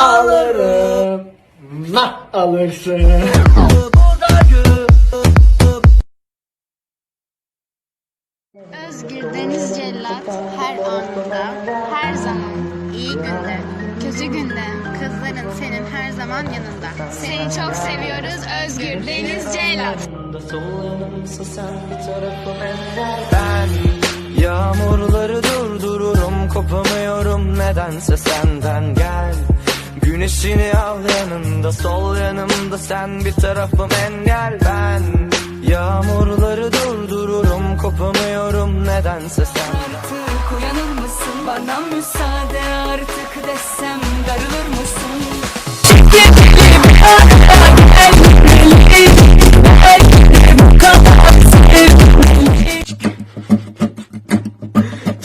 Alırım. Nah alırsın. Özgür Deniz Cellat her anında, her zaman, iyi günde, kötü günde, kızların senin her zaman yanında. Seni çok seviyoruz Özgür Deniz Cellat. Ben yağmurları durdururum kopamıyorum nedense senden gel Güneşini al yanında sol yanımda. Sen bir tarafım engel Ben yağmurları durdururum. Kopamıyorum nedense senden Artık uyanır mısın bana müsaade artık desem. Darılır mısın?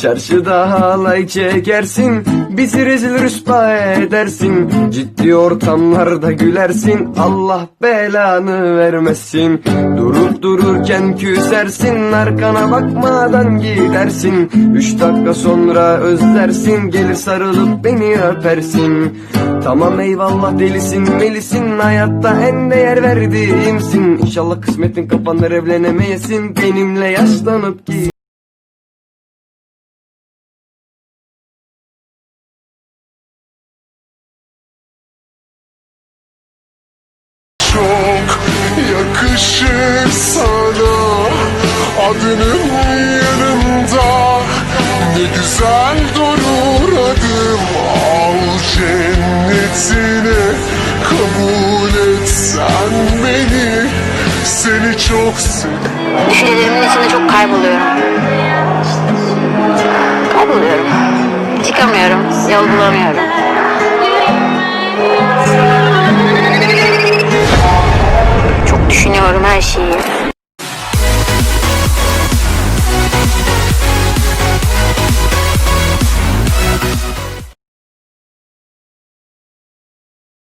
Çarşıda halay çekersin Bizi rezil rüsva edersin. Ciddi ortamlarda gülersin Allah belanı vermesin. Durup dururken küsersin Arkana bakmadan gidersin. Üç dakika sonra özlersin Gelir sarılıp beni öpersin. Tamam eyvallah delisin melisin Hayatta en değer verdiğimsin. İnşallah kısmetin kapanır evlenemeyesin. Benimle yaşlanıp git yakışır sana Adının yanında ne güzel durur adım Al cennetine kabul et sen beni Seni çok seviyorum Düşüncelerimin içinde çok kayboluyorum. Kayboluyorum. Çıkamıyorum, yol bulamıyorum.